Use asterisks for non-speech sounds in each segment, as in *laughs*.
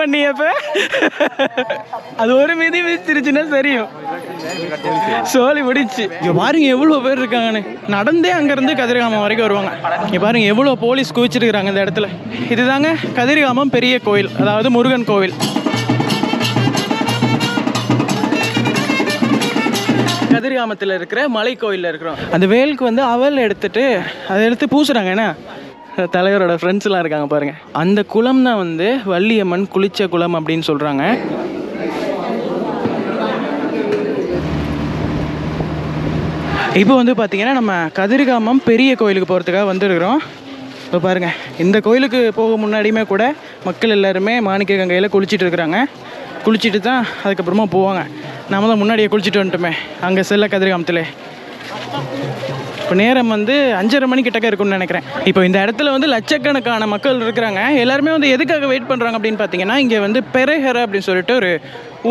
பண்ணியப்ப அது ஒரு மிதி மிதிச்சிருச்சுன்னா தெரியும். சோழி முடிச்சு. இங்கே பாருங்க எவ்வளோ பேர் இருக்காங்கன்னு. நடந்தே அங்கேருந்து கதிர்காமம் வரைக்கும் வருவாங்க. இங்கே பாருங்க எவ்வளோ போலீஸ் குவிச்சிருக்கிறாங்க இந்த இடத்துல. இதுதாங்க கதிர்காமம் பெரிய கோயில் அதாவது முருகன் கோவில். கதிர்காமத்தில் இருக்கிற மலை கோயிலில் இருக்கிறோம். அந்த வேலுக்கு வந்து அவல் எடுத்துட்டு அதை எடுத்து பூசுறாங்க என்ன? தலைவரோட ஃப்ரெண்ட்ஸ்லாம் இருக்காங்க பாருங்க. அந்த குளம் தான் வந்து வள்ளியம்மன் குளிச்ச குளம் அப்படின்னு சொல்றாங்க. இப்போ வந்து பார்த்தீங்கன்னா நம்ம கதிர்காமம் பெரிய கோயிலுக்கு போகிறதுக்காக வந்துருக்குறோம். இப்போ பாருங்கள் இந்த கோயிலுக்கு போக முன்னாடியுமே கூட மக்கள் எல்லாருமே மாணிக்க கங்கையில் குளிச்சிட்டு இருக்கிறாங்க. குளிச்சுட்டு தான் அதுக்கப்புறமா போவாங்க. நாம தான் முன்னாடியே குளிச்சுட்டு வந்துட்டோமே அங்கே செல்ல கதிர்காமத்தில். இப்போ நேரம் வந்து அஞ்சரை மணி கிட்டக்க இருக்கும்னு நினைக்கிறேன். இப்போ இந்த இடத்துல வந்து லட்சக்கணக்கான மக்கள் இருக்கிறாங்க. எல்லாருமே வந்து எதுக்காக வெயிட் பண்ணுறாங்க அப்படின்னு பார்த்தீங்கன்னா இங்கே வந்து பெரஹர அப்படின்னு சொல்லிட்டு ஒரு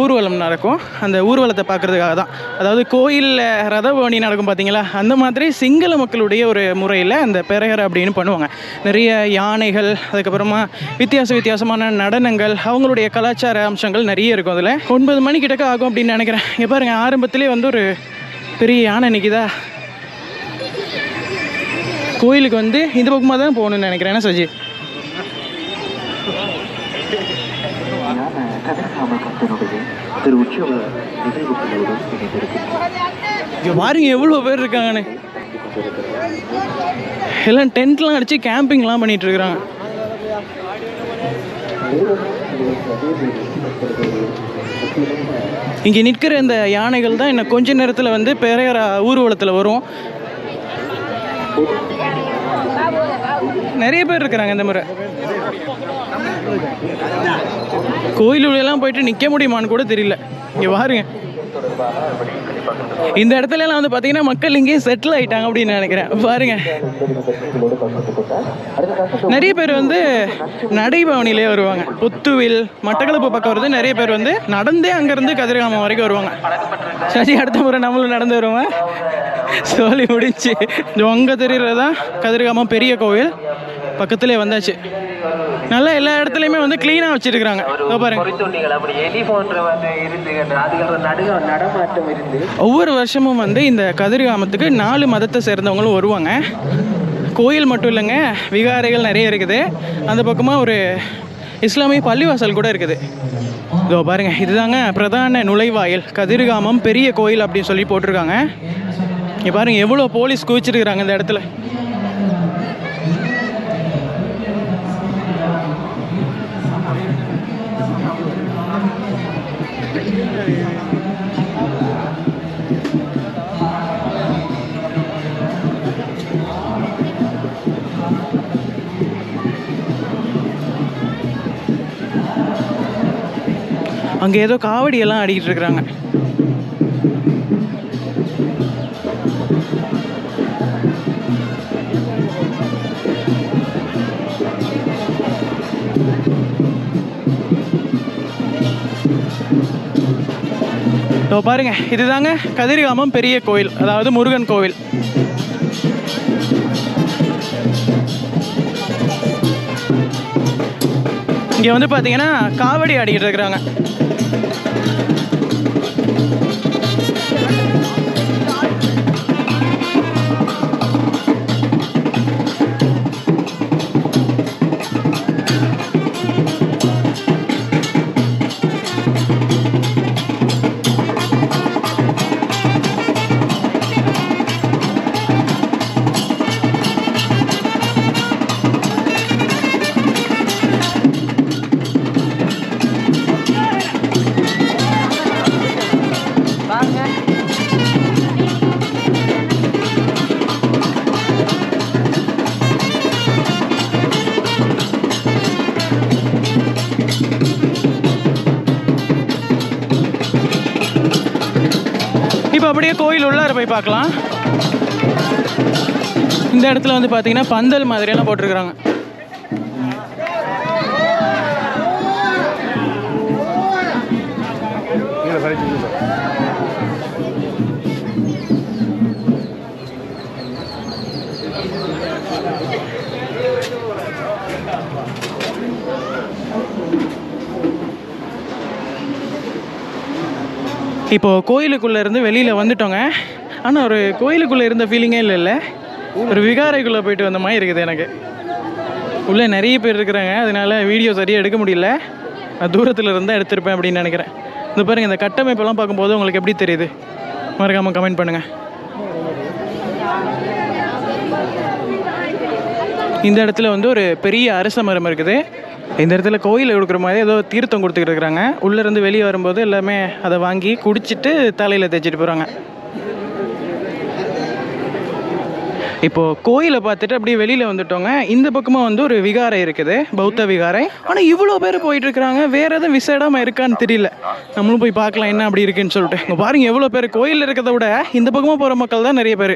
ஊர்வலம் நடக்கும். அந்த ஊர்வலத்தை பார்க்குறதுக்காக தான். அதாவது கோயிலில் ரதபவனி நடக்கும் பார்த்தீங்களா அந்த மாதிரி சிங்கள மக்களுடைய ஒரு முறையில் அந்த பெரஹர அப்படின்னு பண்ணுவாங்க. நிறைய யானைகள் அதுக்கப்புறமா வித்தியாச வித்தியாசமான நடனங்கள் அவங்களுடைய கலாச்சார அம்சங்கள் நிறைய இருக்கும் அதில். ஒன்பது மணி கிட்டக்க ஆகும் அப்படின்னு நினைக்கிறேன். இங்கே பாருங்கள் ஆரம்பத்திலே வந்து ஒரு பெரிய யானை நிற்கிதா கோயிலுக்கு வந்து இந்த பக்கமாக தான் போகணும்னு நினைக்கிறேன். என்ன சஜி? பாருங்க எவ்வளோ பேர் இருக்காங்கன்னு. எல்லாம் டென்ட்லாம் அடித்து கேம்பிங்லாம் பண்ணிட்டு இருக்கிறாங்க. இங்கே நிற்கிற இந்த யானைகள் தான் இன்னும் கொஞ்ச நேரத்தில் வந்து பெரையரா ஊர்வலத்தில் வரும். நிறைய பேர் இருக்கிறாங்க இந்த முறை. கோயிலுள்ளெல்லாம் போயிட்டு நிற்க முடியுமான்னு கூட தெரியல. இங்கே பாருங்க. இந்த இடத்துல எல்லாம் வந்து பார்த்தீங்கன்னா மக்கள் இங்கேயே செட்டில் ஆயிட்டாங்க அப்படின்னு நினைக்கிறேன். பாருங்க. நிறைய பேர் வந்து நடைபவனிலே வருவாங்க. புத்துவில் மட்டக்களப்பு பக்கம் வருது நிறைய பேர் வந்து நடந்தே அங்கேருந்து கதிர்காமம் வரைக்கும் வருவாங்க. சரி அடுத்த முறை நம்மளும் நடந்து வருவோம்? சொல்லி முடிச்சு தெரியல தெரியுறதா கதிர்காமம் பெரிய கோவில். பக்கத்துலேயே வந்தாச்சு. நல்லா எல்லா இடத்துலையுமே வந்து க்ளீனாக வச்சுருக்குறாங்க. பாருங்க. ஒவ்வொரு வருஷமும் வந்து இந்த கதிர்காமத்துக்கு நாலு மதத்தை சேர்ந்தவங்களும் வருவாங்க. கோயில் மட்டும் இல்லைங்க விகாரைகள் நிறைய இருக்குது. அந்த பக்கமாக ஒரு இஸ்லாமிய பள்ளிவாசல் கூட இருக்குது. இதோ பாருங்க இதுதாங்க பிரதான நுழைவாயில். கதிர்காமம் பெரிய கோயில் அப்படின்னு சொல்லி போட்டிருக்காங்க. இங்கே பாருங்க எவ்வளோ போலீஸ் குவிச்சிருக்கிறாங்க இந்த இடத்துல. அங்கே ஏதோ காவடி எல்லாம் ஆடிக்கிட்டு இருக்கிறாங்க இதோ பாருங்க இதுதாங்க கதிரிகாமம் பெரிய கோயில் அதாவது முருகன் கோவில். இங்கே வந்து பார்த்தீங்கன்னா காவடி ஆடிக்கிட்டு இருக்கிறாங்க இப்போ அப்படியே கோயில் உள்ளார போய் பார்க்கலாம். இந்த இடத்துல வந்து பார்த்தீங்கன்னா பந்தல் மாதிரியெல்லாம் போட்டிருக்கிறாங்க. இப்போது கோயிலுக்குள்ளே இருந்து வெளியில் வந்துட்டோங்க. ஆனால் ஒரு கோயிலுக்குள்ளே இருந்த ஃபீலிங்கே இல்லை இல்லை. ஒரு விகாரைக்குள்ளே போயிட்டு வந்த மாதிரி இருக்குது எனக்கு. உள்ளே நிறைய பேர் இருக்கிறாங்க. அதனால வீடியோ சரியாக எடுக்க முடியல. நான் தூரத்தில் இருந்தால் எடுத்திருப்பேன் அப்படின்னு நினைக்கிறேன். இந்த பாருங்கள் இந்த கட்டமைப்பெல்லாம் பார்க்கும்போது உங்களுக்கு எப்படி தெரியுது? மறக்காமல் கமெண்ட் பண்ணுங்கள் இந்த இடத்துல வந்து ஒரு பெரிய அரச மரம் இருக்குது. இந்த இடத்துல கோயிலில் கொடுக்குற மாதிரி ஏதோ தீர்த்தம் கொடுத்துக்கிட்டு இருக்கிறாங்க உள்ளேருந்து வெளியே வரும்போது எல்லாமே அதை வாங்கி குடிச்சிட்டு தலையில் தேய்ச்சிட்டு போகிறாங்க இப்போது கோயிலை பார்த்துட்டு அப்படியே வெளியில் வந்துட்டோங்க. இந்த பக்கமாக வந்து ஒரு விகாரை இருக்குது பௌத்த விகாரை. ஆனால் இவ்வளோ பேர் போயிட்டுருக்குறாங்க வேறு எதுவும் விசேடமாக இருக்கான்னு தெரியல. நம்மளும் போய் பார்க்கலாம் என்ன அப்படி இருக்குன்னு சொல்லிட்டு. இங்கே பாருங்க எவ்வளோ பேர் கோயிலில் இருக்கிறத விட இந்த பக்கமாக போகிற மக்கள் தான் நிறைய பேர்.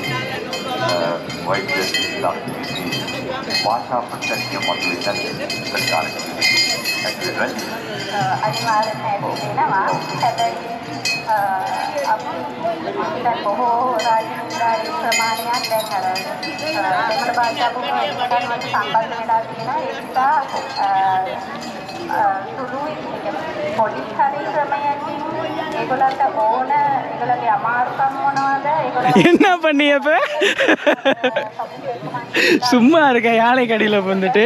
ವೈದ್ಯರು ಇಲಾಖೆಯಲ್ಲಿ ಭಾಷಾ ಪ್ರಚಾರಿಕೆ ಮದುವೆಯಲ್ಲಿ ಸರ್ಕಾರಕ್ಕೆ දැන් බොහෝ රාජ්‍ය නිලධාරීන් ප්‍රමාණයක් දැන් අර දෙමළ භාෂාව පුරුදුකරනවට සම්බන්ධ වෙලා තියෙනවා ඒ නිසා සුළු පොඩි පරිශ්‍රමයකින් ඒගොල්ලන්ට ඕන *laughs* என்ன பண்ணியப்ப சும்மா இருக்க யாழை கடியில வந்துட்டு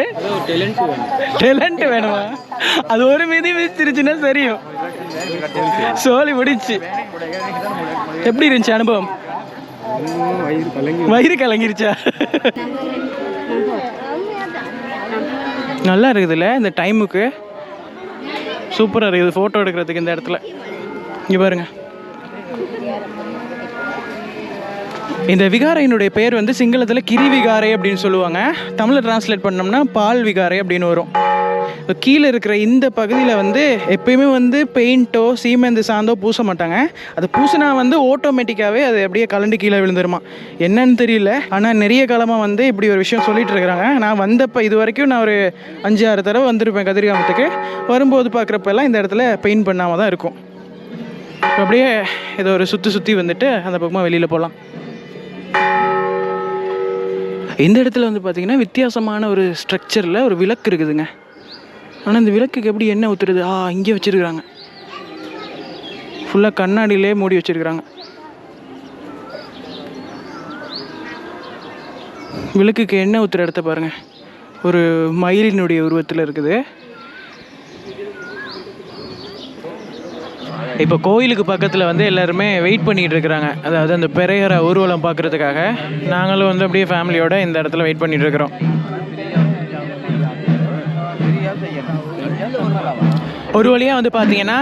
டெலண்ட் வேணுமா? அது ஒரு மீதி மிதிச்சிருச்சுன்னா தெரியும். சோழி முடிச்சு. எப்படி இருந்துச்சு அனுபவம்? வயிறு கலங்கிருச்சா? நல்லா இருக்குதுல்ல இந்த டைமுக்கு சூப்பராக இருக்குது ஃபோட்டோ எடுக்கிறதுக்கு இந்த இடத்துல. இங்கே பாருங்கள் இந்த விகாரையினுடைய பெயர் வந்து சிங்களத்தில் கிரி விகாரை அப்படின்னு சொல்லுவாங்க. தமிழில் டிரான்ஸ்லேட் பண்ணோம்னா பால் விகாரை அப்படின்னு வரும். இப்போ கீழே இருக்கிற இந்த பகுதியில் வந்து எப்பயுமே வந்து பெயிண்ட்டோ சீமெந்து சாந்தோ பூச மாட்டாங்க. அது பூசினா வந்து ஆட்டோமேட்டிக்காகவே அது அப்படியே கலண்டு கீழே விழுந்துருமா. என்னன்னு தெரியல. ஆனால் நிறைய காலமாக வந்து இப்படி ஒரு விஷயம் சொல்லிட்டு இருக்கிறாங்க. நான் வந்தப்போ இது வரைக்கும் நான் ஒரு அஞ்சு ஆறு தடவை வந்திருப்பேன் கதிர்காமத்துக்கு. வரும்போது பார்க்குறப்பெல்லாம் இந்த இடத்துல பெயிண்ட் பண்ணாமல் தான் இருக்கும். அப்படியே ஏதோ ஒரு சுற்றி சுற்றி வந்துட்டு அந்த பக்கமாக வெளியில் போகலாம் இந்த இடத்துல வந்து பார்த்தீங்கன்னா வித்தியாசமான ஒரு ஸ்ட்ரக்சரில் ஒரு விளக்கு இருக்குதுங்க. ஆனால் இந்த விளக்குக்கு எப்படி என்ன ஊற்றுறது ஆ இங்கே வச்சுருக்குறாங்க. ஃபுல்லாக கண்ணாடியிலே மூடி வச்சுருக்குறாங்க. விளக்குக்கு எண்ணெய் ஊற்றுற இடத்த பாருங்கள் ஒரு மயிலினுடைய உருவத்தில் இருக்குது. இப்போ கோயிலுக்கு பக்கத்தில் வந்து எல்லாருமே வெயிட் பண்ணிட்டு இருக்கிறாங்க அதாவது அந்த பெரையரை ஊர்வலம் பார்க்குறதுக்காக நாங்களும் வந்து அப்படியே ஃபேமிலியோட இந்த இடத்துல வெயிட் பண்ணிட்டு இருக்கிறோம் ஒரு வழியாக வந்து பார்த்தீங்கன்னா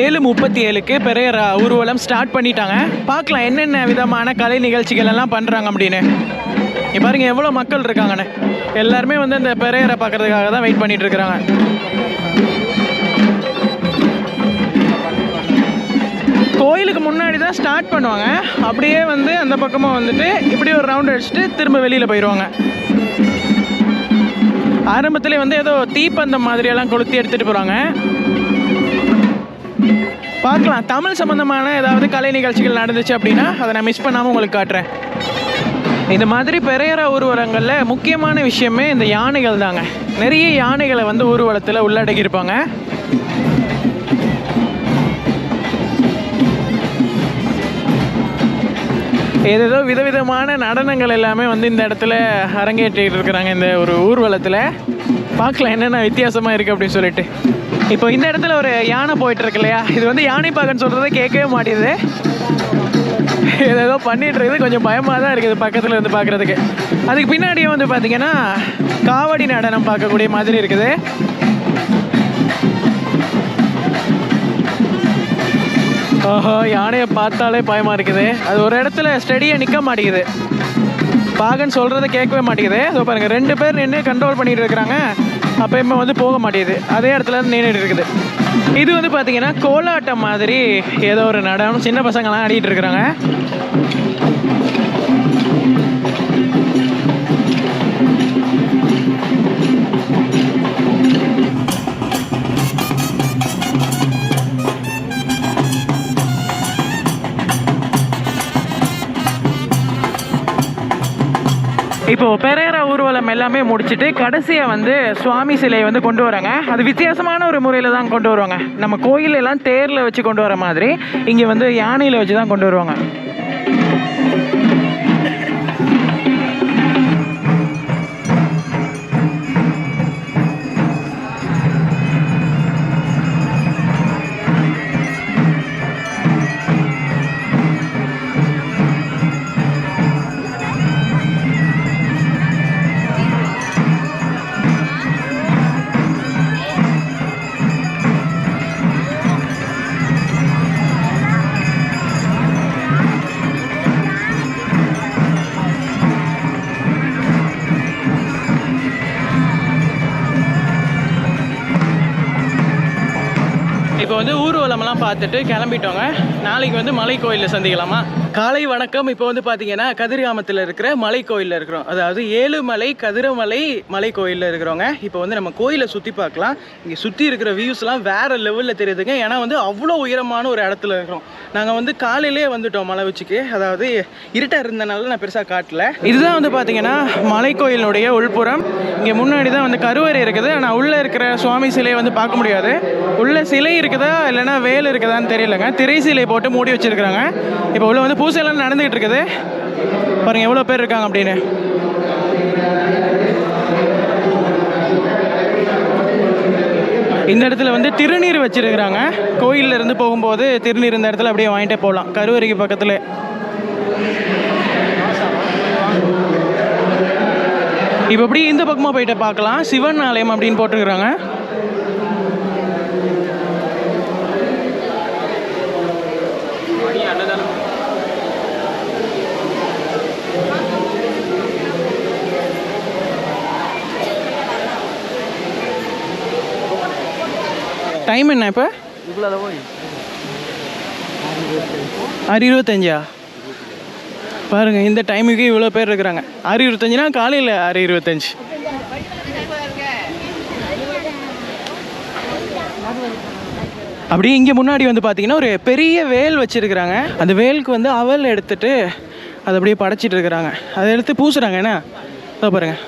ஏழு முப்பத்தி ஏழுக்கு பெரையற ஊர்வலம் ஸ்டார்ட் பண்ணிட்டாங்க. பார்க்கலாம் என்னென்ன விதமான கலை நிகழ்ச்சிகள் எல்லாம் பண்ணுறாங்க அப்படின்னு. இப்போ பாருங்க எவ்வளோ மக்கள் இருக்காங்கண்ணே எல்லாருமே வந்து இந்த பெரையரை பார்க்கறதுக்காக தான் வெயிட் பண்ணிட்டு இருக்கிறாங்க கோயிலுக்கு முன்னாடி தான் ஸ்டார்ட் பண்ணுவாங்க. அப்படியே வந்து அந்த பக்கமாக வந்துட்டு இப்படி ஒரு ரவுண்ட் அடிச்சுட்டு திரும்ப வெளியில் போயிடுவாங்க. ஆரம்பத்திலே வந்து ஏதோ தீப்பந்தம் மாதிரியெல்லாம் கொளுத்தி எடுத்துகிட்டு போகிறாங்க பார்க்கலாம். தமிழ் சம்மந்தமான ஏதாவது கலை நிகழ்ச்சிகள் நடந்துச்சு அப்படின்னா அதை நான் மிஸ் பண்ணாமல் உங்களுக்கு காட்டுறேன். இந்த மாதிரி பெரையற ஊர்வலங்களில் முக்கியமான விஷயமே இந்த யானைகள் தாங்க. நிறைய யானைகளை வந்து ஊர்வலத்தில் உள்ளடக்கியிருப்பாங்க. ஏதேதோ விதவிதமான நடனங்கள் எல்லாமே வந்து இந்த இடத்துல அரங்கேற்றிட்டு இருக்கிறாங்க. இந்த ஒரு ஊர்வலத்தில். பார்க்கலாம் என்னென்ன வித்தியாசமாக இருக்குது அப்படின்னு சொல்லிட்டு. இப்போ இந்த இடத்துல ஒரு யானை போயிட்டு இருக்கு இல்லையா? இது வந்து யானை பாகன்னு சொல்கிறத கேட்கவே மாட்டேங்குது. ஏதேதோ பண்ணிட்டு இருக்குது. கொஞ்சம் பயமாக தான் இருக்குது பக்கத்தில் இருந்து பார்க்குறதுக்கு. அதுக்கு பின்னாடியே வந்து பார்த்தீங்கன்னா காவடி நடனம் பார்க்கக்கூடிய மாதிரி இருக்குது. ஓஹோ யானையை பார்த்தாலே பயமாக இருக்குது. அது ஒரு இடத்துல ஸ்டடியாக நிற்க மாட்டேங்குது. பாகன் சொல்கிறத கேட்கவே மாட்டேங்குது. ஸோ பாருங்கள் ரெண்டு பேர் நின்று கண்ட்ரோல் பண்ணிகிட்டு இருக்கிறாங்க. அப்பயுமே வந்து போக மாட்டேங்குது. அதே இடத்துல நின்றுட்டு இருக்குது. இது வந்து பார்த்தீங்கன்னா கோலாட்டம் மாதிரி ஏதோ ஒரு நடனம். சின்ன பசங்களாம் ஆடிட்டு இருக்கிறாங்க. இப்போ பெரேரா ஊர்வலம் எல்லாமே முடிச்சுட்டு கடைசியாக வந்து சுவாமி சிலையை வந்து கொண்டு வராங்க. அது வித்தியாசமான ஒரு முறையில் தான் கொண்டு வருவாங்க. நம்ம கோயில் எல்லாம் தேரில் வச்சு கொண்டு வர மாதிரி இங்கே வந்து யானையில் வச்சு தான் கொண்டு வருவாங்க. பார்த்துட்டு கிளம்பிட்டோங்க. நாளைக்கு வந்து மலை கோயிலில் சந்திக்கலாமா? காலை வணக்கம். இப்போ வந்து பார்த்தீங்கன்னா கதிர்காமத்தில் இருக்கிற மலை கோயிலில் இருக்கிறோம். அதாவது ஏழுமலை கதிரமலை மலை கோயிலில் இருக்கிறோங்க. இப்போ வந்து நம்ம கோயிலை சுற்றி பார்க்கலாம். இங்கே சுற்றி இருக்கிற வியூஸ்லாம் வேறு லெவலில் தெரியுதுங்க. ஏன்னா வந்து அவ்வளோ உயரமான ஒரு இடத்துல இருக்கிறோம். நாங்கள் வந்து காலையிலே வந்துட்டோம் மலை உச்சிக்கு. அதாவது இருட்டாக இருந்தனால நான் பெருசாக காட்டல. இதுதான் வந்து பார்த்தீங்கன்னா மலை கோயிலினுடைய உள்புறம். இங்கே முன்னாடி தான் வந்து கருவறை இருக்குது. ஆனால் உள்ளே இருக்கிற சுவாமி சிலையை வந்து பார்க்க முடியாது. உள்ளே சிலை இருக்குதா இல்லைன்னா வேல் இருக்குதான்னு தெரியலங்க. திரை சிலை போட்டு மூடி வச்சுருக்குறாங்க. இப்போ உள்ள வந்து பூசையெல்லாம் நடந்துகிட்டு இருக்குது. பாருங்க எவ்வளோ பேர் இருக்காங்க அப்படின்னு. இந்த இடத்துல வந்து திருநீர் வச்சிருக்கிறாங்க. கோயில்ல இருந்து போகும்போது திருநீர் இந்த இடத்துல அப்படியே வாங்கிட்டே போகலாம். கருவறைக்கு பக்கத்துல. இப்போ அப்படியே இந்த பக்கமாக போயிட்டு பார்க்கலாம். சிவன் ஆலயம் அப்படின்னு போட்டிருக்கிறாங்க. டைம் என்ன இப்போ? ஆறு இருபத்தஞ்சா? பாருங்க இந்த டைமுக்கு இவ்வளோ பேர் இருக்கிறாங்க. ஆறு இருபத்தஞ்சுனா காலையில் ஆறு இருபத்தஞ்சு. அப்படியே இங்கே முன்னாடி வந்து பார்த்தீங்கன்னா ஒரு பெரிய வேல் வச்சுருக்கிறாங்க. அந்த வேலுக்கு வந்து அவல் எடுத்துகிட்டு அதை அப்படியே படைச்சிட்டு இருக்கிறாங்க. அதை எடுத்து பூசுகிறாங்க என்ன? பாருங்கள்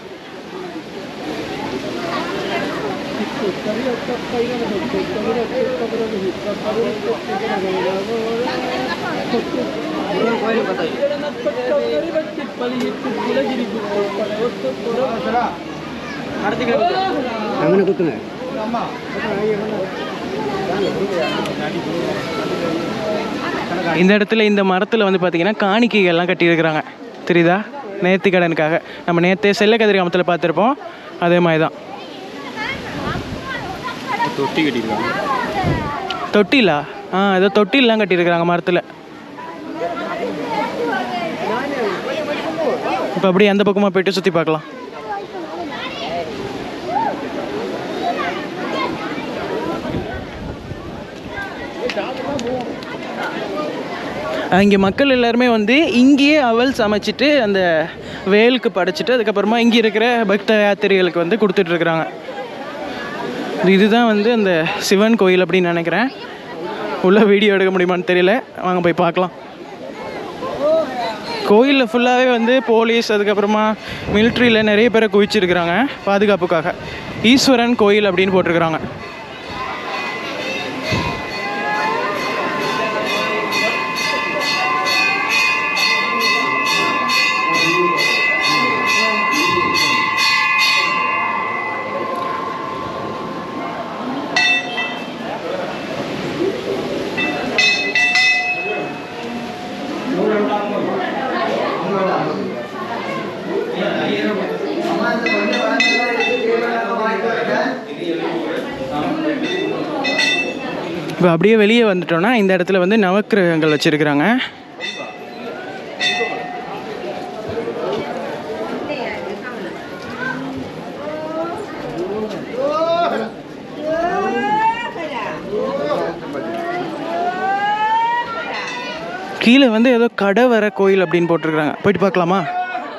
இதோ இந்த இடத்துல இந்த மரத்தில் வந்து பார்த்தீங்கன்னா காணிக்கைகள்லாம் கட்டியிருக்கிறாங்க. தெரியுதா? நேர்த்தி கடனுக்காக. நம்ம நேற்றே செல்ல கதிரி கிராமத்தில் பார்த்துருப்போம். அதே மாதிரி தான் தொட்டிலா? ஆ ஏதோ தொட்டிலாம் கட்டியிருக்கிறாங்க மரத்தில். இப்போ அப்படியே அந்த பக்கமாக போயிட்டு சுற்றி பார்க்கலாம். இங்கே மக்கள் எல்லாருமே வந்து இங்கேயே அவல் சமைச்சிட்டு அந்த வேலுக்கு படைச்சிட்டு அதுக்கப்புறமா இங்கே இருக்கிற பக்த யாத்திரைகளுக்கு வந்து கொடுத்துட்ருக்குறாங்க இதுதான் வந்து அந்த சிவன் கோயில் அப்படின்னு நினைக்கிறேன். உள்ள வீடியோ எடுக்க முடியுமான்னு தெரியல. வாங்க போய் பார்க்கலாம். கோயிலில் ஃபுல்லாகவே வந்து போலீஸ் அதுக்கப்புறமா மிலிட்ரியில் நிறைய பேரை குவிச்சிருக்கிறாங்க பாதுகாப்புக்காக. ஈஸ்வரன் கோயில் அப்படின்னு போட்டிருக்கிறாங்க. அப்படியே வெளியே வந்துட்டோம்னா இந்த இடத்துல வந்து நவக்கிரகங்கள் வச்சுருக்குறாங்க. கீழே வந்து ஏதோ கடை கோயில் அப்படின்னு போட்டிருக்கிறாங்க. போயிட்டு பார்க்கலாமா?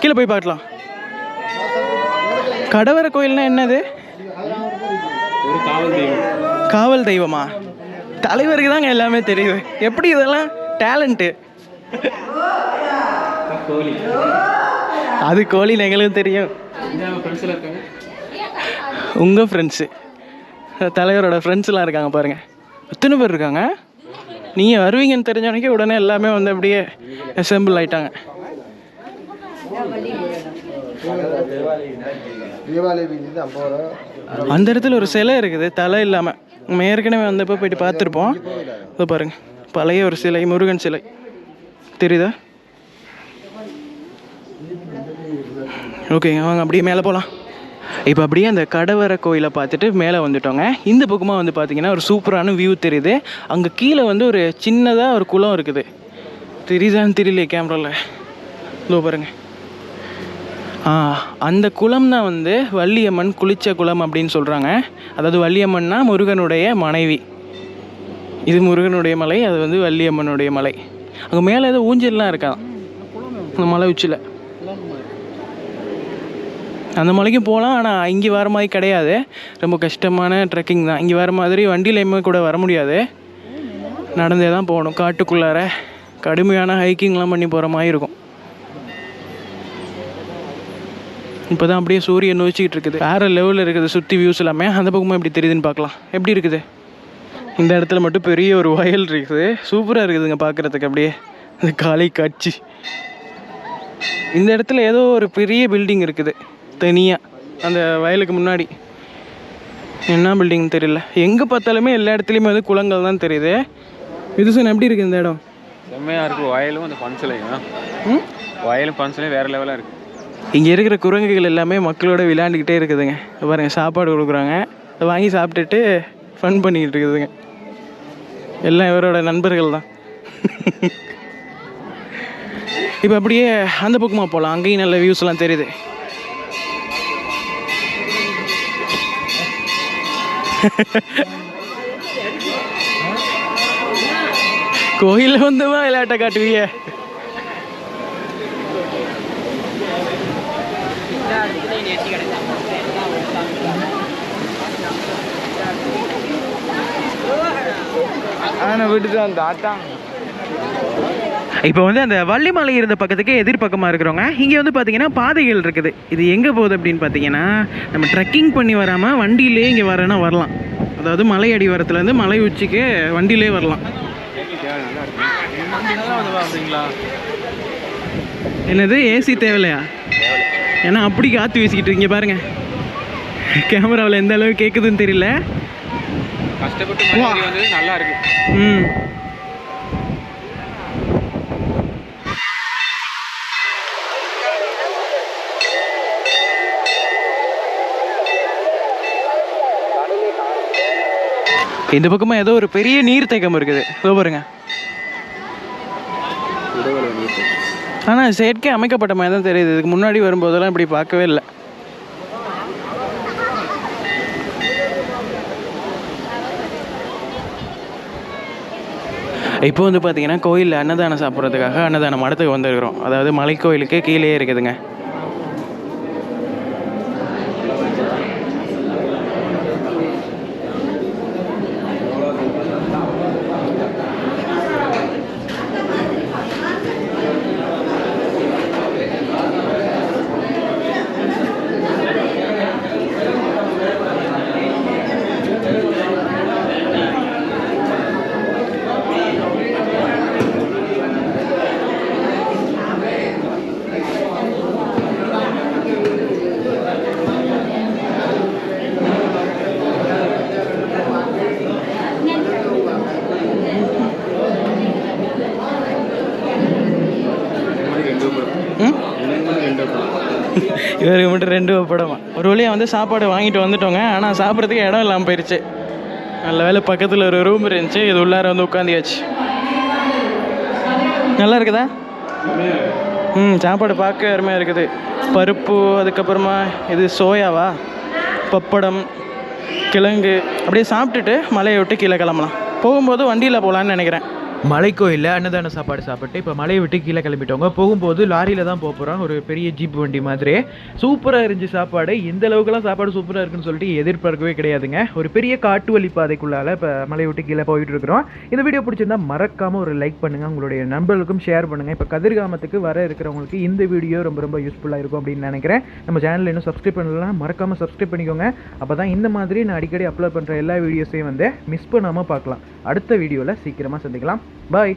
கீழே போய் பார்க்கலாம். கடவர கோயில்னா என்னது? காவல் தெய்வமா? தலைவருக்கு தாங்க எல்லாமே தெரியுது. எப்படி இதெல்லாம் டேலண்ட்டு அது கோழி எங்களுக்கு தெரியும். உங்கள் ஃப்ரெண்ட்ஸு தலைவரோட ஃப்ரெண்ட்ஸ்லாம் இருக்காங்க பாருங்கள் எத்தனை பேர் இருக்காங்க? நீங்கள் வருவீங்கன்னு தெரிஞ்சவனைக்கே உடனே எல்லாமே வந்து அப்படியே அசெம்பிள் ஆயிட்டாங்க. அந்த இடத்துல ஒரு சிலை இருக்குது தலை இல்லாமல் நம்ம ஏற்கனவே வந்தப்போ போயிட்டு பார்த்துருப்போம். இதோ பாருங்க பழைய ஒரு சிலை முருகன் சிலை. தெரியுதா? ஓகேங்க வாங்க அப்படியே மேலே போகலாம். இப்போ அப்படியே அந்த கடவர கோயிலை பார்த்துட்டு மேலே வந்துட்டோங்க. இந்த பக்கமாக வந்து பார்த்தீங்கன்னா ஒரு சூப்பரான வியூ தெரியுது. அங்கே கீழே வந்து ஒரு சின்னதாக ஒரு குளம் இருக்குது. தெரியுதான்னு தெரியலையே கேமராவில் இதோ பாருங்க. அந்த குளம் தான் வந்து வள்ளியம்மன் குளிச்ச குளம் அப்படின்னு சொல்கிறாங்க அதாவது வள்ளியம்மன்னா முருகனுடைய மனைவி. இது முருகனுடைய மலை அது வந்து வள்ளியம்மனுடைய மலை. அங்கே மேலே ஏதோ ஊஞ்சல்லாம் இருக்கான் அந்த மலை உச்சியில் அந்த மலைக்கும் போகலாம் ஆனால் இங்கே வர மாதிரி கிடையாது. ரொம்ப கஷ்டமான ட்ரெக்கிங் தான். இங்கே வர மாதிரி வண்டியிலையுமே கூட வர முடியாது. நடந்தே தான் போகணும். காட்டுக்குள்ளார கடுமையான ஹைக்கிங்லாம் பண்ணி போகிற மாதிரி இருக்கும். இப்போ தான் அப்படியே சூரியன் நோச்சிக்கிட்டு இருக்குது. வேறு லெவலில் இருக்குது சுற்றி வியூஸ் எல்லாமே. அந்த பக்கமும் எப்படி தெரியுதுன்னு பார்க்கலாம். எப்படி இருக்குது? இந்த இடத்துல மட்டும் பெரிய ஒரு வயல் இருக்குது. சூப்பராக இருக்குதுங்க பார்க்குறதுக்கு அப்படியே. அந்த காலை காட்சி. இந்த இடத்துல ஏதோ ஒரு பெரிய பில்டிங் இருக்குது. தனியாக அந்த வயலுக்கு முன்னாடி. என்ன பில்டிங் தெரியல. எங்கே பார்த்தாலுமே எல்லா இடத்துலையுமே வந்து குளங்கள் தான் தெரியுது. இது சார் எப்படி இருக்குது இந்த இடம்? செம்மையாக இருக்குது வயலும் அந்த பன்சிலையும் ம்? வயலும் பன்சிலையும் வேறு லெவலாக இருக்குது இங்கே இருக்கிற குரங்குகள் எல்லாமே மக்களோட விளையாண்டுக்கிட்டே இருக்குதுங்க. பாருங்கள் சாப்பாடு கொடுக்குறாங்க. அதை வாங்கி சாப்பிட்டுட்டு ஃபன் பண்ணிக்கிட்டு இருக்குதுங்க. எல்லாம் இவரோட நண்பர்கள் தான். *laughs* இப்போ அப்படியே அந்த பக்கமாக போகலாம் அங்கேயும் நல்ல வியூஸ்லாம் தெரியுது. *laughs* கோயிலில் வந்துமா விளையாட்டை விட்டுட்டு அந்த ஆட்டா இப்போ வந்து அந்த வள்ளிமலை இருந்த பக்கத்துக்கு எதிர்பக்கமாக இருக்கிறவங்க இங்கே வந்து பார்த்தீங்கன்னா பாதைகள் இருக்குது. இது எங்கே போகுது அப்படின்னு பார்த்தீங்கன்னா நம்ம ட்ரெக்கிங் பண்ணி வராமல் வண்டியிலே இங்கே வரேன்னா வரலாம். அதாவது மலை அடிவாரத்துலேருந்து மலை உச்சிக்கு வண்டியிலே வரலாம். என்னது ஏசி தேவையில்லையா ஏன்னா அப்படி காற்று வீசிக்கிட்டு இங்கே பாருங்க. கேமராவில் எந்த அளவுக்கு கேட்குதுன்னு தெரியல. கஷ்டப்பட்டு நல்லா இருக்கு. ம். இந்த பக்கமாக ஏதோ ஒரு பெரிய நீர்த்தேக்கம் இருக்குது. இதோ பாருங்க. ஆனால் செயற்கை அமைக்கப்பட்ட மாதிரி தான் தெரியுது. இதுக்கு முன்னாடி வரும்போதெல்லாம் இப்படி பார்க்கவே இல்லை. இப்போ வந்து பார்த்தீங்கன்னா கோயிலில் அன்னதானம் சாப்பிட்றதுக்காக அன்னதானம் மடத்துக்கு வந்துருக்குறோம். அதாவது மலைக்கோயிலுக்கே கீழே இருக்குதுங்க. இவருக்கு மட்டும் ரெண்டு படமா ஒரு வழியாக வந்து சாப்பாடு வாங்கிட்டு வந்துட்டோங்க. ஆனால் சாப்பிட்றதுக்கு இடம் இல்லாமல் போயிடுச்சு நல்ல வேலை பக்கத்தில் ஒரு ரூம் இருந்துச்சு. இது உள்ளார வந்து உட்காந்தியாச்சு நல்லா இருக்குதா? ம் சாப்பாடு பார்க்க அருமையாக இருக்குது. பருப்பு அதுக்கப்புறமா இது சோயாவா? பப்படம் கிழங்கு. அப்படியே சாப்பிட்டுட்டு மலையை விட்டு கீழே கிளம்பலாம். போகும்போது வண்டியில் போகலான்னு நினைக்கிறேன். மலைக்கோயிலில் அன்னதான சாப்பாடு சாப்பிட்டு இப்போ மலையை விட்டு கீழே கிளம்பிட்டவங்க போகும்போது லாரியில் தான் போக போகிறோம் ஒரு பெரிய ஜீப் வண்டி மாதிரி சூப்பராக இருந்துச்சு சாப்பாடு. இந்த அளவுக்குலாம் சாப்பாடு சூப்பராக இருக்குன்னு சொல்லிட்டு எதிர்பார்க்கவே கிடையாதுங்க. ஒரு பெரிய காட்டு வழி பாதைக்குள்ளால இப்போ மலையை விட்டு கீழே போயிட்டு இருக்கிறோம். இந்த வீடியோ பிடிச்சிருந்தா மறக்காமல் ஒரு லைக் பண்ணுங்கள் உங்களுடைய நண்பர்களுக்கும் ஷேர் பண்ணுங்கள் இப்போ கதிர்காமத்துக்கு வர இருக்கிறவங்களுக்கு இந்த வீடியோ ரொம்ப ரொம்ப யூஸ்ஃபுல்லாக இருக்கும் அப்படின்னு நினைக்கிறேன். நம்ம சேனலில் இன்னும் சப்ஸ்கிரைப் பண்ணலாம் மறக்காமல் சப்ஸ்கிரைப் பண்ணிக்கோங்க. அப்போ தான் இந்த மாதிரி நான் அடிக்கடி அப்லோட் பண்ணுற எல்லா வீடியோஸையும் வந்து மிஸ் பண்ணாமல் பார்க்கலாம். அடுத்த வீடியோவில் சீக்கிரமாக சந்திக்கலாம். பாய்